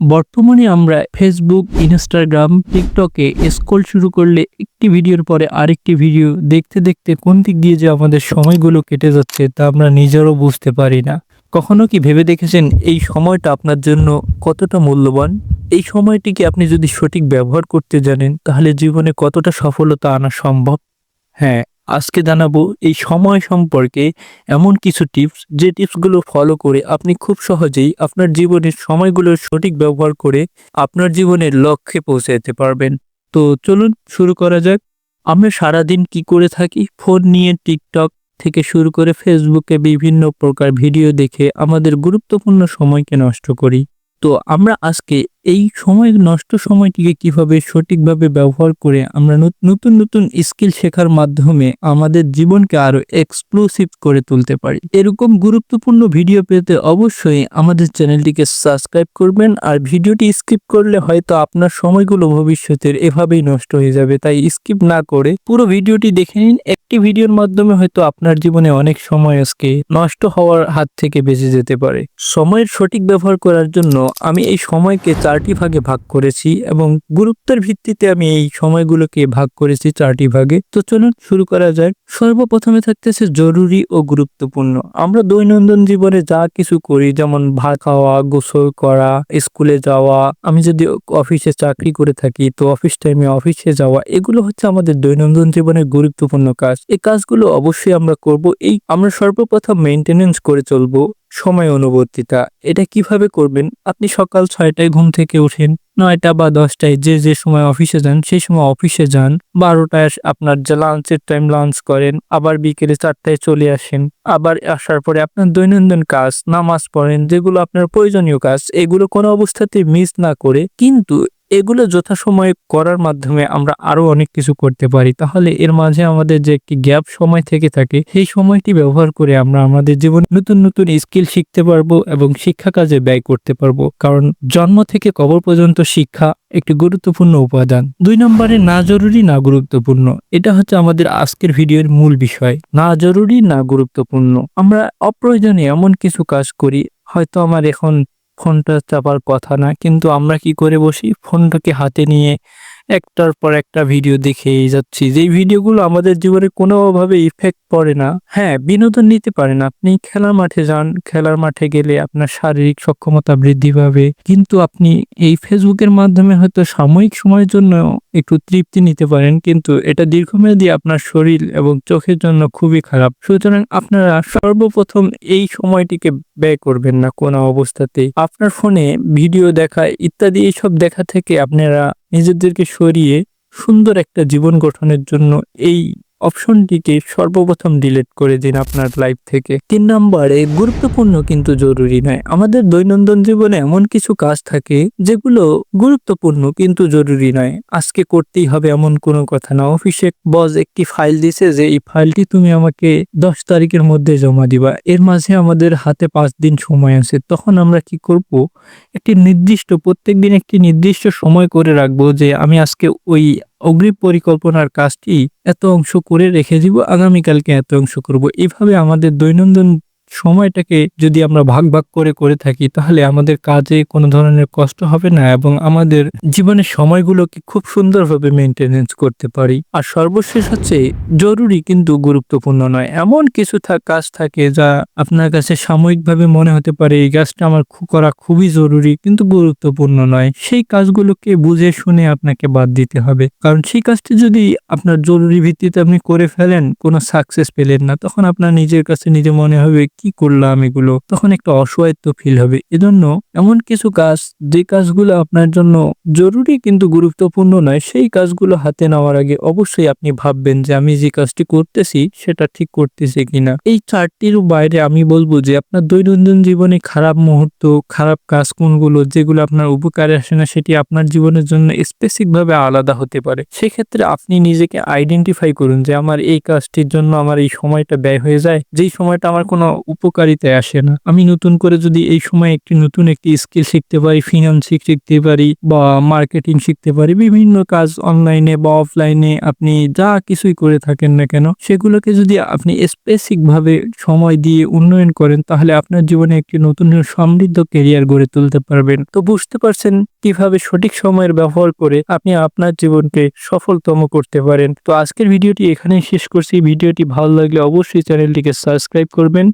বর্তমানে আমরা Facebook Instagram টিকটকে স্ক্রল শুরু করলে একটি ভিডিওর পরে আরেকটি ভিডিও দেখতে দেখতে কোন দিক দিয়ে যে আমাদের সময়গুলো কেটে যাচ্ছে তা আমরা নিজেরও বুঝতে পারি না। কখনো কি ভেবে দেখেছেন এই সময়টা আপনার জন্য কতটা মূল্যবান? এই সময়টিকে আপনি যদি সঠিক ব্যবহার করতে জানেন, তাহলে জীবনে কতটা সফলতা আনা সম্ভব? হ্যাঁ আজকে জানাব এই সময় সম্পর্কে এমন কিছু টিপস, যে টিপসগুলো ফলো করে আপনি খুব সহজেই আপনার জীবনের সময়গুলোর সঠিক ব্যবহার করে আপনার জীবনের লক্ষ্যে পৌঁছে যেতে পারবেন। তো চলুন শুরু করা যাক। আমরা সারাদিন কি করে থাকি? ফোন নিয়ে, টিকটক থেকে শুরু করে ফেসবুকে বিভিন্ন প্রকার ভিডিও দেখে আমাদের গুরুত্বপূর্ণ সময়কে নষ্ট করি। তো আমরা আজকে এই সময়, নষ্ট সময়টিকে কীভাবে সঠিকভাবে ব্যবহার করে আমরা নত- নতুন নতুন স্কিল শেখার মাধ্যমে আমাদের জীবনকে আরও এক্সক্লুসিভ করে তুলতে পারি। এরকম গুরুত্বপূর্ণ ভিডিও পেতে অবশ্যই আমাদের চ্যানেলটিকে সাবস্ক্রাইব করবেন আর ভিডিওটি স্কিপ করলে হয়তো আপনার সময়গুলো ভবিষ্যতের এভাবেই নষ্ট হয়ে যাবে, তাই স্কিপ না করে পুরো ভিডিওটি দেখে নিন। একটি ভিডিওর মাধ্যমে হয়তো আপনার জীবনে অনেক সময় আজকে নষ্ট হওয়ার হাত থেকে বেঁচে যেতে পারে। সময়ের সঠিক ব্যবহার করার জন্য আমি এই সময়কে চারটি ভাগে ভাগ করেছি এবং গুরুত্বের ভিত্তিতে আমি এই সময়গুলোকে ভাগ করেছি চারটি ভাগে। তো চলুন শুরু করা যাক। সর্বপ্রথমে থাকতেছে জরুরি ও গুরুত্বপূর্ণ। আমরা দৈনন্দিন জীবনে যা কিছু করি, যেমন ভাত খাওয়া, গোসল করা, স্কুলে যাওয়া, আমি যদি অফিসে চাকরি করে থাকি, তো অফিস টাইমে অফিসে যাওয়া, এগুলো হচ্ছে আমাদের দৈনন্দিন জীবনের গুরুত্বপূর্ণ কাজ। এই কাজগুলো অবশ্যই আমরা করব। এই আমরা সর্বপ্রথম মেনটেনেন্স করে চলবো। সময় অনুবর্তিতা, এটা কীভাবে করবেন? আপনি সকাল ছয়টায় ঘুম থেকে ওঠেন, নয়টা বা দশটায় যে যে সময় অফিসে যান, সেই সময় অফিসে যান, বারোটায় আপনার যে লাঞ্চের টাইম লাঞ্চ করেন, আবার বিকেলে চারটায় চলে আসেন, আবার আসার পরে আপনার দৈনন্দিন কাজ, নামাজ পড়েন, যেগুলো আপনার প্রয়োজনীয় কাজ, এগুলো কোনো অবস্থাতে মিস না করে, কিন্তু এগুলো যথাসময়ে করার মাধ্যমে আমরা আরও অনেক কিছু করতে পারি। তাহলে এর মাঝে আমাদের যে একটি গ্যাপ সময় থেকে থাকে, সেই সময়টি ব্যবহার করে আমরা আমাদের জীবনে নতুন নতুন স্কিল শিখতে পারব এবং শিক্ষা কাজে ব্যয় করতে পারব। কারণ জন্ম থেকে কবর পর্যন্ত শিক্ষা একটি গুরুত্বপূর্ণ উপাদান। দুই নম্বরে না জরুরি, না গুরুত্বপূর্ণ। এটা হচ্ছে আমাদের আজকের ভিডিওর মূল বিষয়। না জরুরি, না গুরুত্বপূর্ণ। আমরা অপ্রয়োজনে এমন কিছু কাজ করি, হয়তো আমার এখন ফোনটা চাপার কথা না, কিন্তু আমরা কি করে বসি? ফোনটাকে হাতে নিয়ে একটার পর একটা ভিডিও দেখেই যাচ্ছি। যেই ভিডিওগুলো আমাদের জীবনে কোনোভাবে ইফেক্ট পড়ে না হ্যাঁ বিনোদন নিতে পারেন আপনি খেলার মাঠে যান, খেলার মাঠে গেলে আপনার শারীরিক সক্ষমতা বৃদ্ধি পাবে। কিন্তু আপনি এই ফেসবুকের মাধ্যমে হয়তো সাময়িক সময়ের জন্য একটু তৃপ্তি নিতে পারেন, কিন্তু এটা দীর্ঘমেয়াদী আপনার শরীর এবং চোখের জন্য খুবই খারাপ। সুতরাং আপনারা সর্বপ্রথম এই সময়টিকে ব্যয় করবেন না কোনো অবস্থাতে আপনার ফোনে ভিডিও দেখা ইত্যাদি এইসব দেখা থেকে আপনারা নিজেদেরকে সরিয়ে সুন্দর একটা জীবন গঠনের জন্য এই অপশনটিকে সর্বপ্রথম ডিলিট করে দিন আপনার লাইফ থেকে। তিন নম্বরে গুরুত্বপূর্ণ কিন্তু জরুরি নয়। আমাদের দৈনন্দিন জীবনে এমন কিছু কাজ থাকে, যেগুলো গুরুত্বপূর্ণ কিন্তু জরুরি নয়। আজকে করতেই হবে এমন কোনো কথা না। অফিসে বস একটি ফাইল দিছে যে, এই ফাইলটি তুমি আমাকে দশ তারিখের মধ্যে জমা দিবা। এর মাঝে আমাদের হাতে পাঁচ দিন সময় আছে। তখন আমরা কি করব? একটি নির্দিষ্ট প্রত্যেক দিন একটি নির্দিষ্ট সময় করে রাখব যে, আমি আজকে ওই অগ্রিম পরিকল্পনার কাজটি এত অংশ করে রেখে দিব, আগামীকালকে এত অংশ করব। এভাবে আমাদের দৈনন্দিন সময়টাকে যদি আমরা ভাগ ভাগ করে করে থাকি, তাহলে আমাদের কাজে কোনো ধরনের কষ্ট হবে না এবং আমাদের জীবনের সময়গুলোকে খুব সুন্দরভাবে মেনটেনেন্স করতে পারি। আর সর্বশেষ হচ্ছে, জরুরি কিন্তু গুরুত্বপূর্ণ নয়। এমন কিছু কাজ থাকে যা আপনার কাছে সাময়িকভাবে মনে হতে পারে, এই কাজটা আমার করা খুবই জরুরি, কিন্তু গুরুত্বপূর্ণ নয়। সেই কাজগুলোকে বুঝে শুনে আপনাকে বাদ দিতে হবে। কারণ সেই কাজটি যদি আপনার জরুরি ভিত্তিতে আপনি করে ফেলেন, কোনো সাকসেস পেলেন না, তখন আপনার নিজের কাছে নিজে মনে হবে কি করলাম এগুলো? তখন একটা অসহায়ত্ব ফিল হবে। এজন্য এমন কিছু কাজ, যে কাজগুলো আপনার জন্য জরুরি কিন্তু গুরুত্বপূর্ণ নয়, সেই কাজগুলো হাতে নেওয়ার আগে অবশ্যই আপনি ভাববেন যে আমি যে কাজটি করতেছি, সেটা ঠিক করতেছি কিনা। এই চারটির বাইরে আমি বলব যে আপনার দৈনন্দিন জীবনে খারাপ মুহূর্ত, খারাপ কাজ কোনগুলো, যেগুলো আপনার উপকারে আসে না, সেটি আপনার জীবনের জন্য স্পেসিফিক ভাবে আলাদা হতে পারে। সেক্ষেত্রে আপনি নিজেকে আইডেন্টিফাই করুন যে আমার এই কাজটির জন্য আমার এই সময়টা ব্যয় হয়ে যায়। যেই সময়টা আমার কোনো উপকারিতায় আসে না। আমি নতুন করে যদি এই সময় একটি নতুন একটি স্কিল শিখতে পারি ফিনান্সিং শিখতে পারি বা মার্কেটিং শিখতে পারি, বিভিন্ন কাজ অনলাইনে বা অফলাইনে আপনি যা কিছুই করে থাকেন না কেন, সেগুলোকে যদি আপনি স্পেসিক ভাবে সময় দিয়ে উন্নয়ন করেন, তাহলে আপনার জীবনে একটি নতুন সমৃদ্ধ কেরিয়ার গড়ে তুলতে পারবেন। তো বুঝতে পারছেন কীভাবে সঠিক সময়ের ব্যবহার করে আপনি আপনার জীবনকে সফলতম করতে পারেন। তো আজকের ভিডিওটি এখানেই শেষ করছি। ভিডিওটি ভালো লাগলে অবশ্যই চ্যানেলটিকে সাবস্ক্রাইব করবেন।